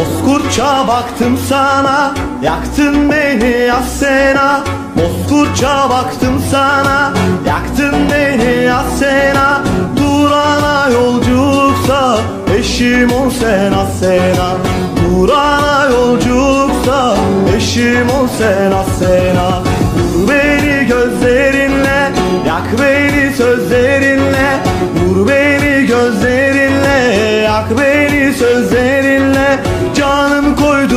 Bozkurtça baktım sana Yaktın beni Asena. Bozkurtça baktım sana Yaktın beni Asena. Durana yolculuksa Eşim ol sen Asena. Durana yolculuksa Eşim ol sen Asena. Vur beni gözlerinle Yak beni sözlerinle. Vur beni gözlerinle Yak beni sözlerinle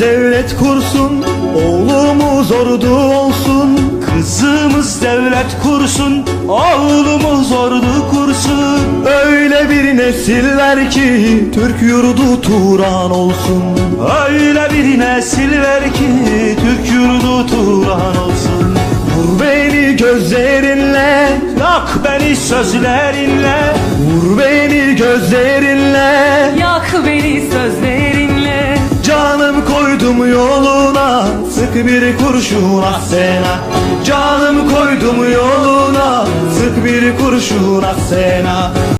devlet kursun Oğlumuz ordu olsun Kızımız devlet kursun, oğlumuz ordu kursun. Öyle bir nesiller ki Türk yurdu Turan olsun Öyle bir nesil ver ki Türk yurdu Turan olsun. Vur beni gözlerinle Yak beni sözlerinle, Vur beni gözlerinle Yak yoluna Sık bir kurşun Asena Canım koydum yoluna Sık bir kurşun Asena